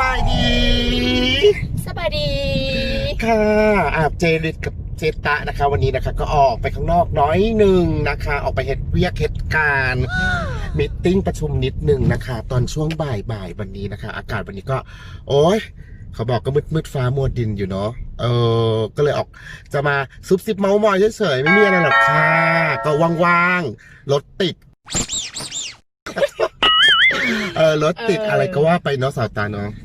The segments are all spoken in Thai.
บายดี สบายดี ค่ะอาบเจริตกับเจตะนะคะ วันนี้นะคะ ก็ออกไปข้างนอกน้อยหนึ่งนะคะ ออกไปเฮ็ดเวียกเฮ็ดการมิทติ้งประชุมนิดหนึ่งนะคะ ตอนช่วงบ่ายบ่ายๆวันนี้นะคะ อากาศวันนี้ก็ โอ้ยเขาบอกก็มืดมืดฟ้ามัวดินอยู่เนาะเออ ก็เลยออกจะมาซุบซิบเมาส์มอยเฉยๆไม่มีอะไรหรอกค่ะ ก็ว่างๆรถติดเออรถติดอะไรก็ว่าไปเนาะสาวตาเนาะเออ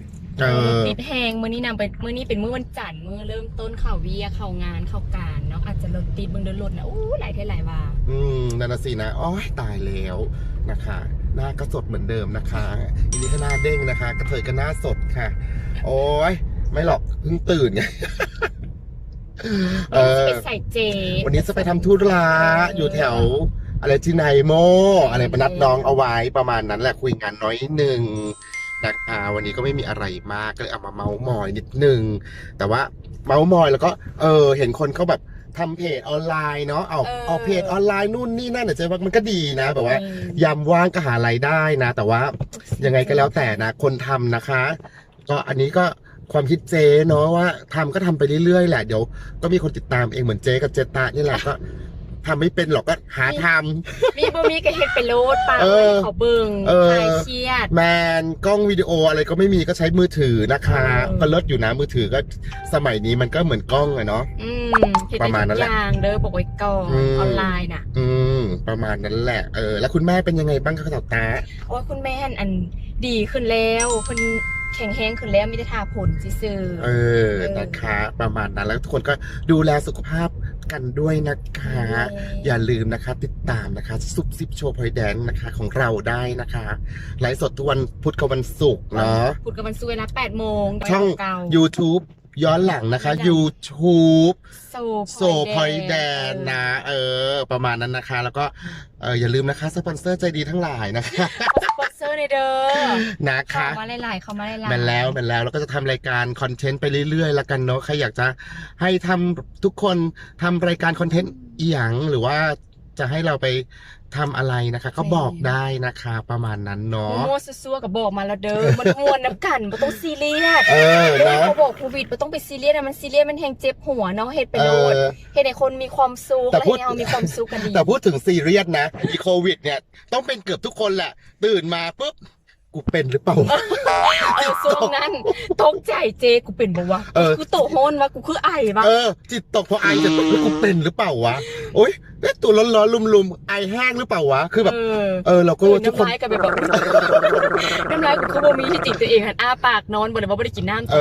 ปิดแหงมื้อนี้นำไปมื้อนี้เป็นมื้อวันจันทร์มื้อเริ่มต้นข่าวเวียข่าวงานข่าวการเนาะอาจจะรถติดเบิ่งเดินรถนะอู้หลายเท่าหลายว่า อืมนั่นนะสินะโอ้ยตายแล้วนะคะหน้าก็สดเหมือนเดิมนะคะอันนี้ก็หน้าเด้งนะคะ กระเทยก็หน้าสดค่ะ โอ้ยไม่หรอกเพิ่งตื่นไงเอจะอไปใส่เจ วันนี้จะไปทำธุระอยู่แถวอะไรที่ไหนโม อะไรประนัดน้องเอาไว้ประมาณนั้นแหละคุยงานน้อยหนึ่ง นะคะวันนี้ก็ไม่มีอะไรมากก็เลยเอามาเมาส์มอยนิดนึง แต่ว่าเมาส์มอยแล้วก็เออเห็นคนเขาแบบทำเพจออนไลน์เนาะเอาเอาเพจออนไลน์นู่นนี่นั่นเดี๋ยวเจ๊ว่ามันก็ดีนะแบบว่ายามว่างก็หารายได้นะ แต่ว่ายังไงก็แล้วแต่นะ คนทำนะคะ ก็อันนี้ก็ความคิดเจเนาะว่าทำก็ทำไปเรื่อยๆแหละเดี๋ยวก็มีคนติดตามเองเหมือนเจกับเจตานี่แหละก็ ทำไม่เป็นหรอกก็หาทำ มีบ่มีก็เฮ็ดไปโลดปากเออเขาเบิ่งเออ คลายเครียด แมนกล้องวิดีโออะไรก็ไม่มีก็ใช้มือถือนะคะ เออ ก็เลิศอยู่นะมือถือก็สมัยนี้มันก็เหมือนกล้องอะเนาะ อืมเฮ็ดประมาณนั้นแหละทุกอย่างเด้อบอกไว้ก่อนอืม ออนไลน์น่ะอืม ประมาณนั้นแหละเออแล้วคุณแม่เป็นยังไงบ้างคะสาวตา โอ้ยคุณแม่นอันดีขึ้นแล้วเพิ่นแข็งแรงขึ้นแล้วมีแต่ทาผลซื่อๆ เออ นะคะ ประมาณนั้นแล้วทุกคนก็ดูแลสุขภาพ กันด้วยนะคะ อย่าลืมนะคะ ติดตามนะคะซุปซิปโชว์พอยแดนนะคะ ของเราได้นะคะไลฟ์สดทุกวันพุธกับวันศุกร์เนาะพูดกับมันซุยนะ8โมงช่องเก่า YouTube ย้อนหลังนะคะ YouTube โซโซพอยแดนนะ เออ ประมาณนั้นนะคะ แล้วก็เอออย่าลืมนะคะ สปอนเซอร์ใจดีทั้งหลายนะคะสป อนเซอร์ในเด้อนะเข้าคะมาหลายๆเข้ามาหลายๆแมันแล้วแมันแล้วแล้วก็จะทำรายการคอนเทนต์ไปเรื่อยๆแล้วกันเนาะใครอยากจะให้ทำทุกคนทำรายการคอนเทนต์อีหยังหรือว่า จะให้เราไปทำอะไรนะคะ ก็บอกได้นะคะประมาณนั้นเนาะ มั่วซั่วๆกับบอกมาแล้วเด้อมันม่วนน้ำกันบ่ต้องซีเรียสเออเรื่องเนาะเขาบอกโควิดบ่ต้องไปซีเรียสนะมันซีเรียสมันแฮงเจ็บหัวเนาะเฮ็ดไปเอโลดอเฮ็ดให้คนมีความสุขแต่และพูด ให้เรามีความสุขกันดีแต่พูดถึงซีเรียสนะอีโควิดเนี่ย ต้องเป็นเกือบทุกคนแหละ ตื่นมาปุ๊บ กูเป็นหรือเปล่า เออช่วงนั้น ตกใจเจกูเป็นบ่วะเออ กูโตโฮนวะกูคือไอวะเออ จิตตกเพราะไอจะกูเป็นหรือเปล่าวะโอ๊ยเอ๊ะตัวร้อนๆลุมๆไอแห้งหรือเปล่าวะคือแบบ เออ เออเราก็ว่าทุกคน น้ำลายก็แบบ น้ำลายกูคือบ่มีที่ติดตัวเองหันอ้าปากนอนบ่ได้ว่าบ่ได้กินน้ำเอ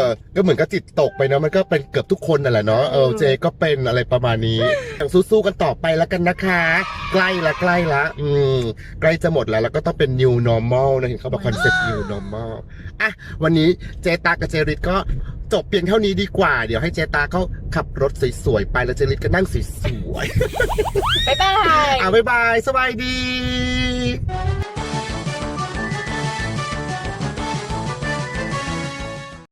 อ ก็เหมือนกับจิตตกไปเนาะมันก็เป็นเกือบทุกคนนั่นแหละเนาะเออเจก็เป็นอะไรประมาณนี้ยังสู้ๆกันต่อไปแล้วกันนะคะ ใกล้ละใกล้ละ อืมใกล้จะหมดแล้ว แล้วก็ต้องเป็น new normal นะเห็นเขาบอกคอนเซ็ปต์ new normal อะวันนี้เจตากับเจริตก็จบเพียงเท่านี้ดีกว่า เดี๋ยวให้เจตาเขาขับรถสวยๆไปแล้วเจริตก็นั่งสวยบ๊ายบายๆอะบ๊ายบายสบายดี